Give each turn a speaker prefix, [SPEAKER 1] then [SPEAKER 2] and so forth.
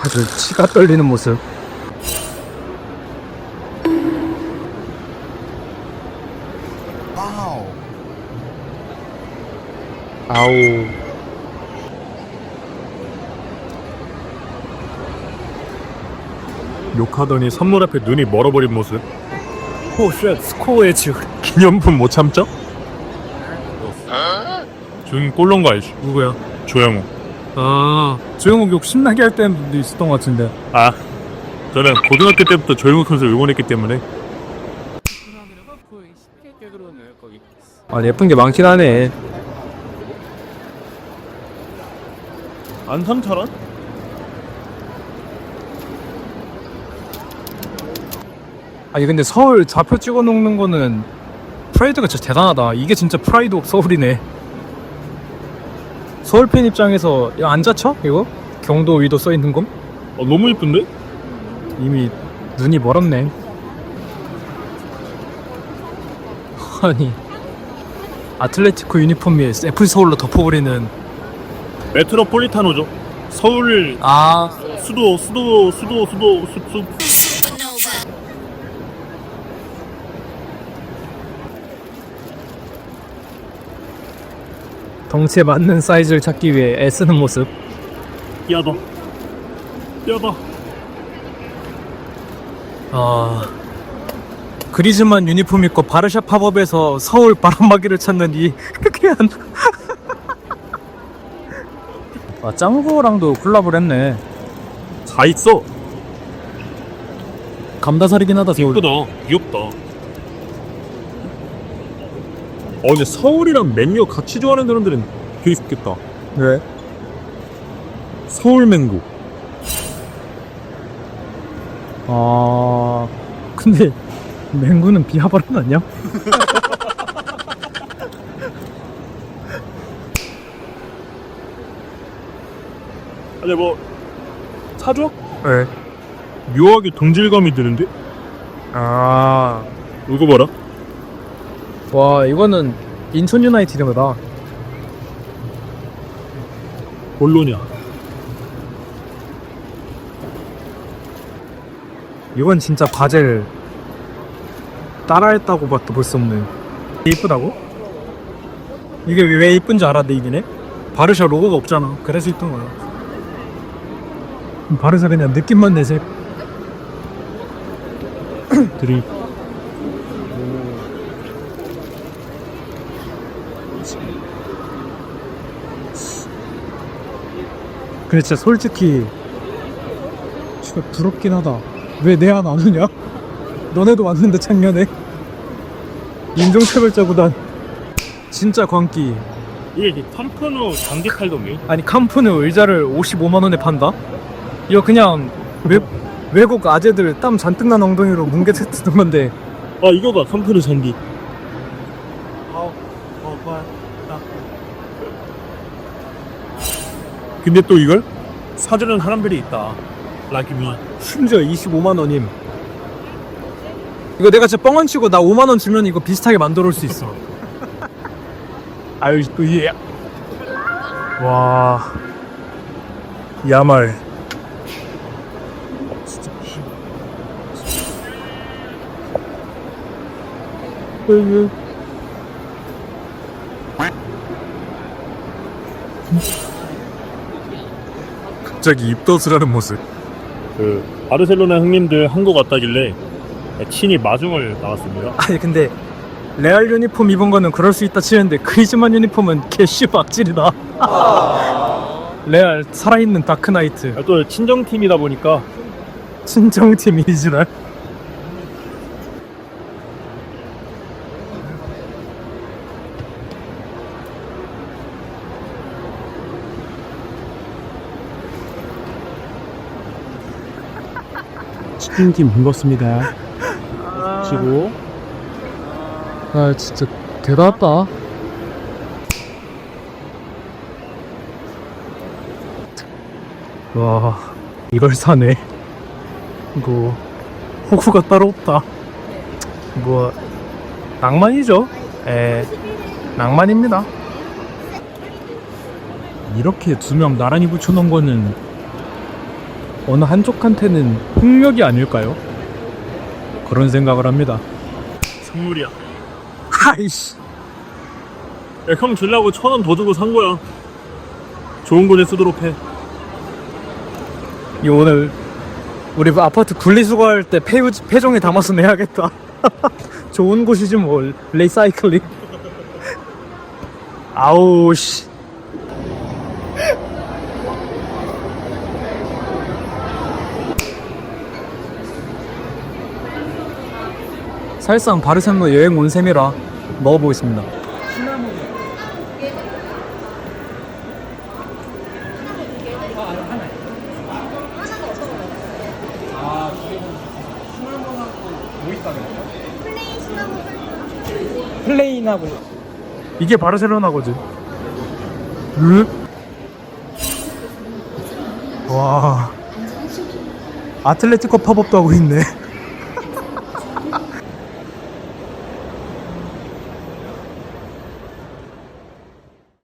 [SPEAKER 1] 아주 치가 떨리는 모습. 아우.
[SPEAKER 2] 욕하더니 선물 앞에 눈이 멀어버린 모습
[SPEAKER 1] 호쉣 스코어 에즈.
[SPEAKER 2] 기념품 못 참죠? 꼴른 거 알지?
[SPEAKER 1] 누구야?
[SPEAKER 2] 조영우
[SPEAKER 1] 아 조영욱 욕 신나게 할 때도 있었던 것 같은데.
[SPEAKER 2] 아 저는 고등학교 때부터 조영우 선수 응원했기 때문에
[SPEAKER 1] 아 예쁜 게 많긴 하네.
[SPEAKER 2] 안상철은?
[SPEAKER 1] 아니 근데 서울 좌표 찍어 놓는 거는 프라이드가 진짜 대단하다. 이게 진짜 프라이드 옵 서울이네. 서울 팬 입장에서 야, 안 자쳐? 이거? 경도 위도 써 있는 건?
[SPEAKER 2] 어, 너무 이쁜데?
[SPEAKER 1] 이미 눈이 멀었네. 아니 아틀레티코 유니폼 위에 FC 서울로 덮어버리는
[SPEAKER 2] 메트로폴리타노죠 서울
[SPEAKER 1] 아
[SPEAKER 2] 수도 수도 수도 수도 수, 수,
[SPEAKER 1] 덩치에 맞는 사이즈를 찾기 위해 애쓰는 모습.
[SPEAKER 2] 야다. 야다.
[SPEAKER 1] 아 그리즈만 유니폼 입고 바르샤 팝업에서 서울 바람막이를 찾는 이 그냥 아 짱구랑도 콜라보를 했네.
[SPEAKER 2] 다 있어.
[SPEAKER 1] 감다살이긴 하다 서울
[SPEAKER 2] 이쁘다. 귀엽다 어 근데 서울이랑 맨유 같이 좋아하는 사람들은 되게 좋겠다
[SPEAKER 1] 왜?
[SPEAKER 2] 서울 맹구
[SPEAKER 1] 아 근데 맹구는 비하발은 아니야?
[SPEAKER 2] 아니 뭐 사줘?
[SPEAKER 1] 왜?
[SPEAKER 2] 묘하게 동질감이 드는데?
[SPEAKER 1] 아...
[SPEAKER 2] 이거 봐라
[SPEAKER 1] 와 이거는 인천 유나이티드보다.
[SPEAKER 2] 볼로냐.
[SPEAKER 1] 이건 진짜 바젤 따라했다고 봐도 볼 수 없는. 이쁘다고? 이게 왜 이쁜지 알아 내 이기네? 바르샤 로고가 없잖아. 그래서 이쁜 거야. 바르샤 그냥 느낌만 내세
[SPEAKER 2] 드립
[SPEAKER 1] 근데 진짜 솔직히 진짜 부럽긴 하다. 왜 내 안 안 오냐? 너네도 왔는데 작년에? 인종차별자 구단. 진짜 광기.
[SPEAKER 2] 이게 탐프노 장기 칼돔이
[SPEAKER 1] 아니 캄프는 의자를 55만원에 판다? 이거 그냥 외, 외국 아재들 땀 잔뜩 난 엉덩이로 뭉개 쓰는 건데.
[SPEAKER 2] 아 이거 봐 탐프노 장기 근데 또 이걸? 사주는 사람들이 있다. 라기미
[SPEAKER 1] 심지어 25만 원임. 이거 내가 진짜 뻥안 치고 나 5만 원 주면 이거 비슷하게 만들어 올 수 있어.
[SPEAKER 2] 아유 또 이게
[SPEAKER 1] 와. 야말
[SPEAKER 2] 갑자기 입덧을 모습. 그 바르셀로나 형님들 한국 왔다길래 친히 마중을 나왔습니다.
[SPEAKER 1] 아니 근데 레알 유니폼 입은 거는 그럴 수 있다 치는데 그리즈만 유니폼은 개씨 박질이다. 레알 살아있는 다크나이트.
[SPEAKER 2] 아, 또 친정팀이다 보니까.
[SPEAKER 1] 친정팀 이지랄
[SPEAKER 2] 치킨팀 반갑습니다. 치고.
[SPEAKER 1] 아 진짜 대단하다. 와 이걸 사네. 이거 호구가 따로 없다. 뭐 낭만이죠. 에 낭만입니다.
[SPEAKER 2] 이렇게 두 명 나란히 붙여놓은 거는
[SPEAKER 1] 어느 한쪽한테는 폭력이 아닐까요? 그런 생각을 합니다.
[SPEAKER 2] 선물이야.
[SPEAKER 1] 하이씨.
[SPEAKER 2] 야, 형 주려고 천 원 더 주고 산 거야. 좋은 곳에 쓰도록 해.
[SPEAKER 1] 이 오늘 우리 아파트 분리수거할 때 폐유, 폐종에 담아서 내야겠다. 좋은 곳이지 뭐 리사이클링. 아우 씨. 사실상 바르셀로나 여행 온 셈이라 먹어보겠습니다. 플레인하고 이게 바르셀로나 거지. 응? 와 아틀레티코 팝업도 하고 있네.